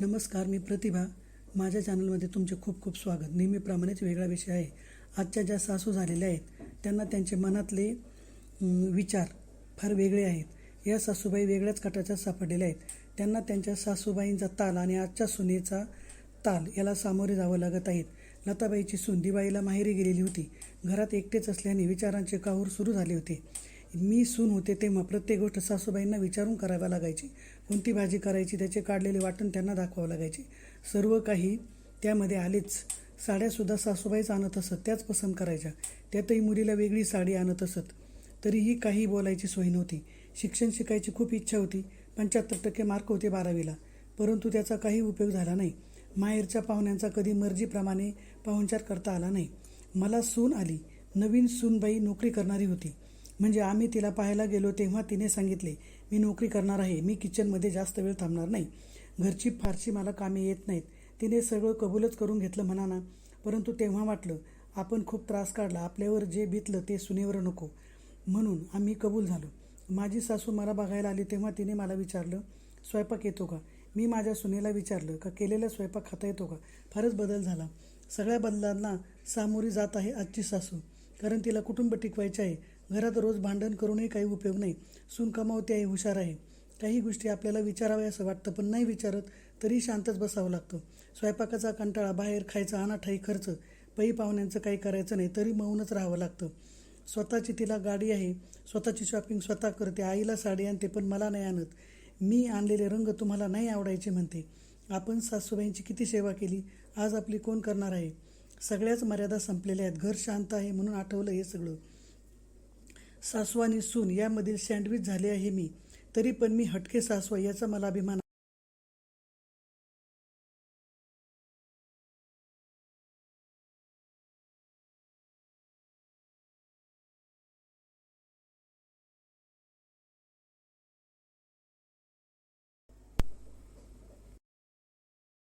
नमस्कार मी प्रतिभा. माझ्या चॅनलमध्ये तुमचे खूप खूप स्वागत. नेहमीप्रमाणेच वेगळा विषय आहे. आजच्या ज्या सासू झालेल्या आहेत त्यांना त्यांचे मनातले विचार फार वेगळे आहेत. या सासूबाई वेगळ्याच कटाच्या सापडलेल्या आहेत. त्यांना त्यांच्या सासूबाईंचा ताल आणि आजच्या सुनेचा ताल याला सामोरे जावं लागत आहेत. लताबाईची सून दिवाळीला माहेरी गेलेली होती. घरात एकटेच असल्याने विचारांचे काहूर सुरू झाले होते. मी सून होते तेव्हा प्रत्येक गोष्ट सासूबाईंना विचारून कराव्या लागायची. कोणती भाजी करायची त्याचे काढलेले वाटण त्यांना दाखवावं लागायचे. सर्व काही त्यामध्ये आलेच. साड्यासुद्धा सासूबाईच आणत असत त्याच पसंत करायच्या. त्यातही मुलीला वेगळी साडी आणत असत. तरीही काही बोलायची सोय नव्हती. शिक्षण शिकायची खूप इच्छा होती. पंच्याहत्तर टक्के मार्क होते बारावीला. परंतु त्याचा काही उपयोग झाला नाही. माहेरच्या पाहुण्यांचा कधी मर्जीप्रमाणे पाहुणचार करता आला नाही. मला सून आली. नवीन सूनबाई नोकरी करणारी होती. म्हणजे आम्ही तिला पाहायला गेलो तेव्हा तिने सांगितले मी नोकरी करणार आहे मी किचनमध्ये जास्त वेळ थांबणार नाही. घरची फारशी मला कामे येत नाहीत तिने सगळं कबूलच करून घेतलं म्हणा ना परंतु तेव्हा वाटलं आपण खूप त्रास काढला आपल्यावर जे बितलं ते सुनेवर नको म्हणून आम्ही कबूल झालो. माझी सासू मला बघायला आली तेव्हा तिने मला विचारलं स्वयंपाक येतो का मी माझ्या सुनेला विचारलं का केलेला स्वयंपाक खाता येतो का फारच बदल झाला. सगळ्या बदलांना सामोरी जात आहे आजची सासू. कारण तिला कुटुंब टिकवायचे आहे. घरात रोज भांडण करूनही काही उपयोग नाही. सून कमावते आहे हुशार आहे. काही गोष्टी आपल्याला विचाराव्या असं वाटतं पण नाही विचारत तरी शांतच बसावं लागतं. स्वयंपाकाचा कंटाळा बाहेर खायचा अनाठाई खर्च पै पाहुण्यांचं काही करायचं नाही तरी मौनच राहावं लागतं. स्वतःची तिला गाडी आहे. स्वतःची शॉपिंग स्वतः करते. आईला साडी आणते पण मला नाही आणत. मी आणलेले रंग तुम्हाला नाही आवडायचे म्हणते. आपण सासूबाईंची किती सेवा केली आज आपली कोण करणार आहे? सगळ्याच मर्यादा संपलेल्या आहेत. घर शांत आहे म्हणून आठवलं हे सगळं. सासू आणि सून यामधील सँडविच झाले आहे मी. तरी पण मी हटके सासू याचा मला अभिमान